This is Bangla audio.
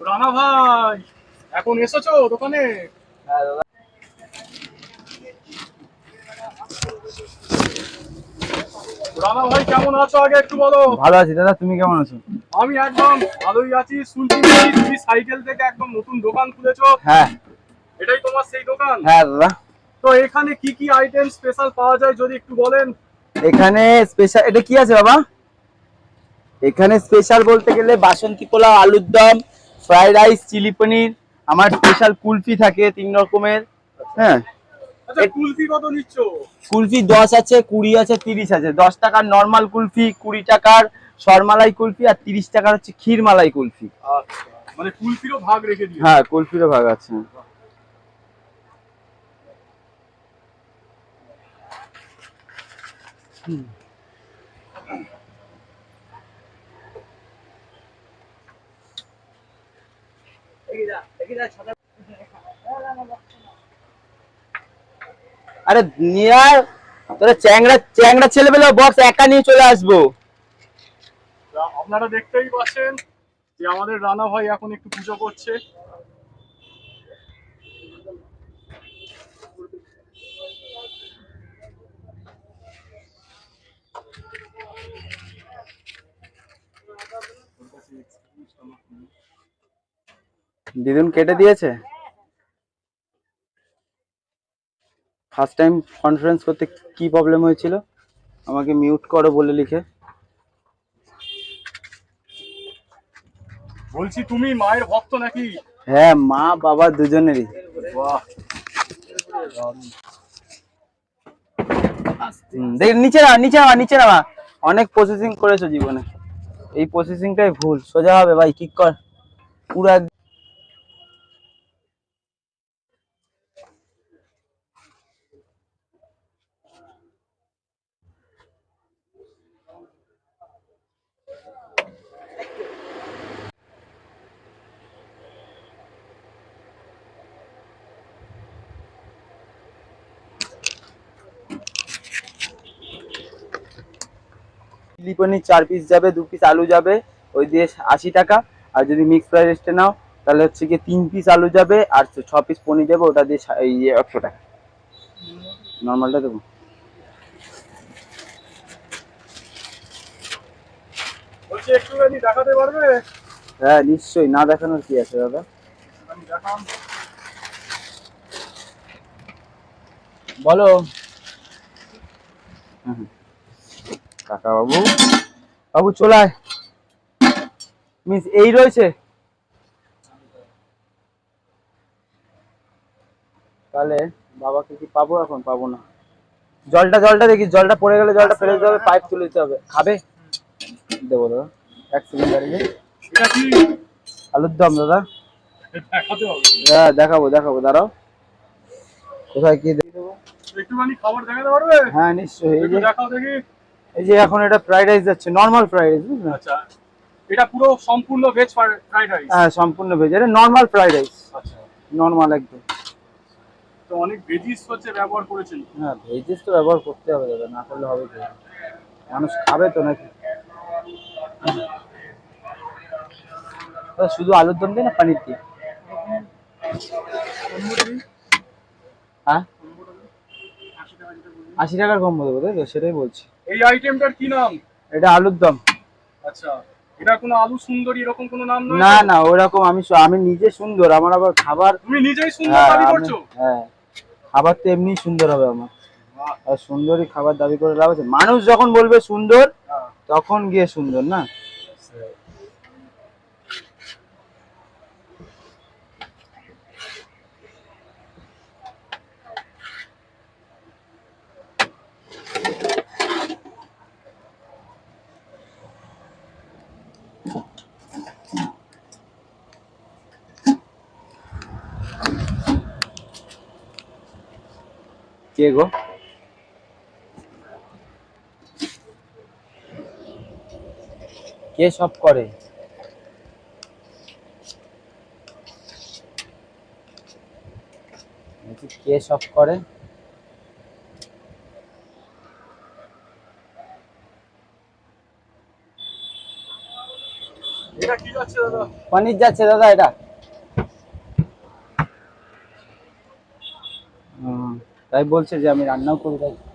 রানা ভাই এখন এসেছ দোকানে? রানা ভাই কেমন আছো আগে একটু বলো? ভালো আছি দাদা তুমি কেমন আছো? আমি একদম ভালোই আছি শুনছি তুমি সাইকেল থেকে একদম নতুন দোকান খুলেছো। হ্যাঁ। এটাই তোমার সেই দোকান? হ্যাঁ দাদা। তো এখানে কি কি আইটেম স্পেশাল পাওয়া যায় যদি একটু বলেন? এখানে স্পেশাল এটা কি আছে বাবা? এখানে স্পেশাল বলতে গেলে বাসন্তী পোলাও আলুর দম ফ্রাইড রাইস চিলি পনির আমার স্পেশাল কুলফি থাকে তিন রকমের। হ্যাঁ। আচ্ছা কুলফি কত নিচ্ছ? কুলফি দশ আছে কুড়ি আছে তিরিশ আছে। দশ টাকার নর্মাল কুলফি কুড়ি টাকার সরমালাই কুলফি আর তিরিশ টাকার হচ্ছে ক্ষীর মালাই কুলফি। আচ্ছা মানে কুলফিরও ভাগ রেখে হ্যাঁ কুলফিরও ভাগ আছে। আরে নিয়ে আয় তোরা চ্যাংড়া চ্যাংড়া ছেলেবেলে বক্স একা নিয়ে চলে আসব। আপনারা দেখতেই পাচ্ছেন যে আমাদের রানা ভাই এখন একটু পুজো করছে। দিদুন কেটে দিয়েছে? ফার্স্ট টাইম কনফারেন্স করতে কি প্রবলেম হয়েছিল? আমাকে মিউট করো বলে লিখে। বলছি তুমি মায়ের ভক্ত নাকি? হ্যাঁ মা বাবা দুজনেরই। দেখ নিচে নামা নিচে নামা নিচে নামা। অনেক প্রসেসিং করেছ জীবনে। এই প্রসেসিংটাই ভুল। সোজা হবে ভাই ঠিক কর। পুরো চিলি পনির চার পিস যাবে দু পিস আলু যাবে ওই দিয়ে আশি টাকা। আর যদি মিক্স ফ্রাইড রাইসটা নাও তাহলে হচ্ছে গিয়ে তিন পিস আলু যাবে আর ছ পিস পনির যাবে ওটা দিয়ে এই একশো টাকা। নর্মালটা দেবো হ্যাঁ নিশ্চয়ই। না দেখানোর কি আছে দাদা? বলো। কাকা বাবু বাবু চলায় মিস এই রয়েছে। তাহলে বাবাকে কি পাবো এখন? পাবো না। জলটা জলটা দেখি জলটা পড়ে গেলে জলটা ফেলে দিতে হবে পাইপ তুলে দিতে হবে। খাবে? দেবো দাদা এক সেকেন্ড দাঁড়িয়ে। আলুর দম দাদা। হ্যাঁ দেখাবো দেখাবো দাঁড়াও। কোথায় কি দিয়ে দেবো একটুখানি খাবার দেখাতে পারবে? হ্যাঁ নিশ্চয়ই। দেখাও দেখি। এই যে এখন এটা ফ্রাইড রাইস যাচ্ছে নর্মাল ফ্রাইড রাইস বুঝলেন? আচ্ছা এটা পুরো সম্পূর্ণ ভেজ ফ্রাইড রাইস হ্যাঁ সম্পূর্ণ ভেজ এটা নর্মাল ফ্রাইড রাইস আচ্ছা। নর্মাল একদম। তো অনেক ভেজিস হচ্ছে ব্যবহার করেছেন। হ্যাঁ ভেজেস তো ব্যবহার করতে হবে দাদা না করলে হবে কি? মানুষ খাবে তো নাকি? শুধু আলুর দম দিয়ে না পানির দিয়ে হ্যাঁ আশি টাকার কম দেবো তাই তো? সেটাই বলছি। এই আইটেমটার কি নাম? এটা আলুর দম। আচ্ছা এটা কোনো আলু সুন্দরী এরকম কোনো নাম নয়? না না ওরকম আমি আমি নিজে সুন্দর আমার আবার খাবার তুমি নিজেই সুন্দর হ্যাঁ, দাবি করছ? হ্যাঁ খাবার তো এমনি সুন্দর হবে আমার। আর সুন্দরই খাবার দাবি করে লাভ আছে। মানুষ যখন বলবে সুন্দর হ্যাঁ। তখন গিয়ে সুন্দর না? কে গো? কে সব করে? কে সব করে? পনির যাচ্ছে দাদা এটা হুম, তাই বলছে যে আমি রান্নাও করে দেবো